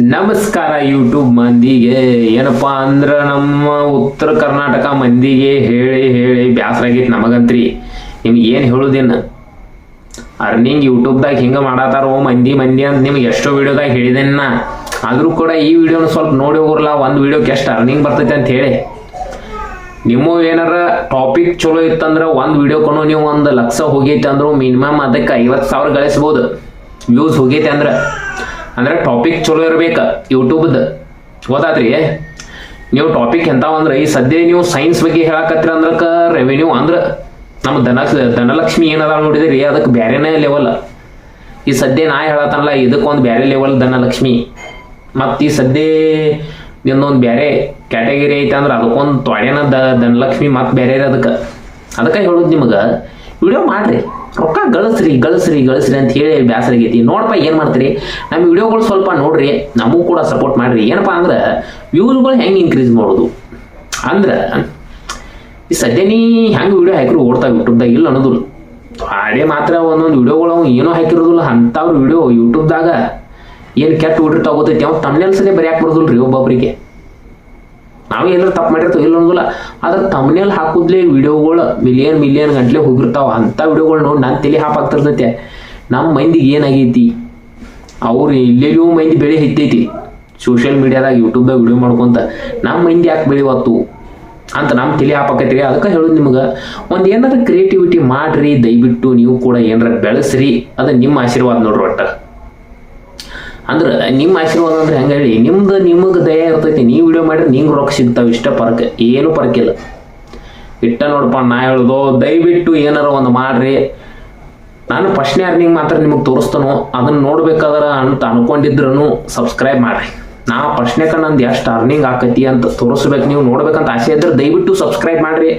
ನಮಸ್ಕಾರ ಯೂಟ್ಯೂಬ್ ಮಂದಿಗೆ. ಏನಪ್ಪಾ ಅಂದ್ರ ನಮ್ಮ ಉತ್ತರ ಕರ್ನಾಟಕ ಮಂದಿಗೆ ಹೇಳಿ ಹೇಳಿ ಬ್ಯಾಸರಾಗಿತ್ತು ನಮಗಂತ್ರಿ. ನಿಮ್ಗೆ ಏನು ಹೇಳುದಿನ್ನ? ಅರ್ನಿಂಗ್ ಯೂಟ್ಯೂಬ್ದಾಗ ಹಿಂಗೆ ಮಾಡತ್ತಾರೋ ಮಂದಿ ಮಂದಿ ಅಂತ ನಿಮ್ಗೆ ಎಷ್ಟೋ ವಿಡಿಯೋದಾಗ ಹೇಳಿದೇನ ನಾ ಆದರೂ ಕೂಡ ಈ ವಿಡಿಯೋನ ಸ್ವಲ್ಪ ನೋಡಿ ಹೋಗ್ರಲ್ಲ ಒಂದು ವಿಡಿಯೋಕ್ಕೆ ಎಷ್ಟು ಅರ್ನಿಂಗ್ ಬರ್ತೈತೆ ಅಂತ ಹೇಳಿ. ನಿಮ್ಮ ಏನಾರ ಟಾಪಿಕ್ ಚಲೋ ಇತ್ತಂದ್ರೆ ಒಂದು ವಿಡಿಯೋಕ್ಕೂ ನೀವು ಒಂದು ಲಕ್ಷ ಹೋಗೈತೆ ಅಂದ್ರೂ ಮಿನಿಮಮ್ ಅದಕ್ಕೆ ಐವತ್ತು ಸಾವಿರ ಗಳಿಸ್ಬೋದು. ವ್ಯೂಸ್ ಹೋಗೈತೆ ಅಂದ್ರೆ. ಅಂದ್ರೆ ಟಾಪಿಕ್ ಚಲೋ ಇರ್ಬೇಕು ಯೂಟ್ಯೂಬ್ದು ಗೊತ್ತಾತ್ರಿ? ನೀವು ಟಾಪಿಕ್ ಎಂತಾವ ಅಂದ್ರೆ, ಈ ಸದ್ಯ ನೀವು ಸೈನ್ಸ್ ಬಗ್ಗೆ ಹೇಳಕತ್ತೀರ ಅಂದ್ರಕ ರೆವೆನ್ಯೂ ಅಂದ್ರೆ ನಮ್ಮ ಧನ, ಧನಲಕ್ಷ್ಮಿ ಏನದ ನೋಡಿದ್ರಿ ಅದಕ್ಕೆ ಬೇರೆನೇ ಲೆವೆಲ್ ಈ ಸದ್ಯ ನಾ ಹೇಳತ್ತಲ್ಲ ಇದಕ್ಕೊಂದು ಬೇರೆ ಲೆವೆಲ್ ಧನಲಕ್ಷ್ಮಿ. ಮತ್ತು ಈ ಸದ್ಯ ಇನ್ನೊಂದು ಬೇರೆ ಕ್ಯಾಟಗರಿ ಐತೆ ಅಂದ್ರೆ, ಅದಕ್ಕೊಂದು ತೊಡೆನ ದ, ಧನಲಕ್ಷ್ಮಿ ಮತ್ತು ಬೇರೆ ಅದಕ್ಕೆ. ಅದಕ್ಕೆ ಹೇಳೋದು ನಿಮಗೆ ವಿಡಿಯೋ ಮಾಡ್ರಿ. ರೊಕ್ಕ ಗಳಿಸ್ರಿ ಗಳಿಸ್ರಿ ಗಳಿಸ್ರಿ ಅಂತ ಹೇಳಿ ಬ್ಯಾಸರ ಆಗೈತಿ ನೋಡಪ್ಪ, ಏನು ಮಾಡ್ತೀರಿ? ನಮ್ಮ ವಿಡಿಯೋಗಳು ಸ್ವಲ್ಪ ನೋಡ್ರಿ, ನಮಗೂ ಕೂಡ ಸಪೋರ್ಟ್ ಮಾಡ್ರಿ. ಏನಪ್ಪ ಅಂದ್ರೆ ವ್ಯೂಸ್ಗಳು ಹೆಂಗೆ ಇನ್ಕ್ರೀಸ್ ಮಾಡೋದು? ಅಂದ್ರೆ, ಈ ಸದ್ಯ ನೀ ಹೆಂಗೆ ವಿಡಿಯೋ ಹಾಕಿರು ಓಡ್ತಾವೆ ಯೂಟ್ಯೂಬ್ದಾಗ ಇಲ್ಲ ಅನ್ನೋದಿಲ್ಲ. ಹಾಡೇ ಮಾತ್ರ ಒಂದೊಂದು ವಿಡಿಯೋಗಳು ಏನೋ ಹಾಕಿರೋದಿಲ್ಲ. ಅಂಥವ್ರ ವಿಡಿಯೋ ಯೂಟ್ಯೂಬ್ದಾಗ ಏನು ಕೆಟ್ಟ ಹುಡ್ರಿ ತಗೋತೈತಿ ಅವ್ನು ತಮ್ಮನೇಲ್ ಸದೇ ಬರೆಯಾಕೆ ಬರೋದಿಲ್ಲ ರೀ ಒಬ್ಬೊಬ್ಬರಿಗೆ ನಾವು ಏನಾರು ತಪ್ಪು ಮಾಡಿರ್ತೀವಿ, ಇಲ್ಲ ಅನ್ನೋದಿಲ್ಲ. ಆದ್ರೆ ತಮ್ಮನೇಲಿ ಹಾಕುದ್ಲೆ ವಿಡಿಯೋಗಳು ಮಿಲಿಯನ್ ಮಿಲಿಯನ್ ಗಂಟ್ಲೆ ಹೋಗಿರ್ತಾವ. ಅಂಥ ವಿಡಿಯೋಗಳು ನೋಡಿ ನನ್ನ ತಲೆ ಹಾಪಾಗ್ತಿರ್ತೈತೆ ನಮ್ಮ ಮಂದಿಗೆ ಏನಾಗೈತಿ? ಅವ್ರು ಇಲ್ಲೆಲ್ಲೂ ಮಂದಿ ಬೆಳೆ ಹೆಚ್ಚೈತಿ ಸೋಷಿಯಲ್ ಮೀಡಿಯಾದಾಗ ಯೂಟ್ಯೂಬ್ದಾಗ ವಿಡಿಯೋ ಮಾಡ್ಕೊಂತ. ನಮ್ಮ ಮಂದಿ ಯಾಕೆ ಬೆಳಿವತ್ತು ಅಂತ ನಮ್ಮ ತಲೆ ಹಾಪಾಕೈತ್ರಿ ಅದಕ್ಕೆ ಹೇಳೋದು ನಿಮ್ಗೆ, ಒಂದು ಏನಾರ ಕ್ರಿಯೇಟಿವಿಟಿ ಮಾಡ್ರಿ. ದಯವಿಟ್ಟು ನೀವು ಕೂಡ ಏನಾರ ಬೆಳೆಸ್ರಿ. ಅದು ನಿಮ್ಮ ಆಶೀರ್ವಾದ ನೋಡ್ರಿ ಒಟ್ಟ. ಅಂದ್ರೆ ನಿಮ್ಮ ಆಶೀರ್ವಾದ ಅಂದ್ರೆ ಹೆಂಗೆ ಹೇಳಿ, ನಿಮ್ದು ನಿಮಗೆ ದಯ ಇರ್ತೈತಿ, ನೀವು ವಿಡಿಯೋ ಮಾಡಿದ್ರೆ ನಿಂಗೆ ರೊಕ್ಕ ಸಿಗ್ತಾವೆ, ಇಷ್ಟ ಪರಕ್, ಏನು ಪರಕಿಲ್ಲ ಇಟ್ಟ ನೋಡಪ್ಪ ನಾ ಹೇಳೋದು, ದಯವಿಟ್ಟು ಏನಾರ ಒಂದು ಮಾಡ್ರಿ. ನಾನು ಫಸ್ಟ್ನೇ ಅರ್ನಿಂಗ್ ಮಾತ್ರ ನಿಮಗೆ ತೋರಿಸ್ತಾನೋ, ಅದನ್ನ ನೋಡ್ಬೇಕಾದ್ರೆ ಅಂತ ಅನ್ಕೊಂಡಿದ್ರು ಸಬ್ಸ್ಕ್ರೈಬ್ ಮಾಡ್ರಿ. ನಾ ಫಸ್ಟ್ನೇ ನಂದು ಎಷ್ಟು ಅರ್ನಿಂಗ್ ಆಕತಿ ಅಂತ ತೋರಿಸ್ಬೇಕು, ನೀವು ನೋಡ್ಬೇಕಂತ ಆಸೆ ಇದ್ರೆ ದಯವಿಟ್ಟು ಸಬ್ಸ್ಕ್ರೈಬ್ ಮಾಡ್ರಿ.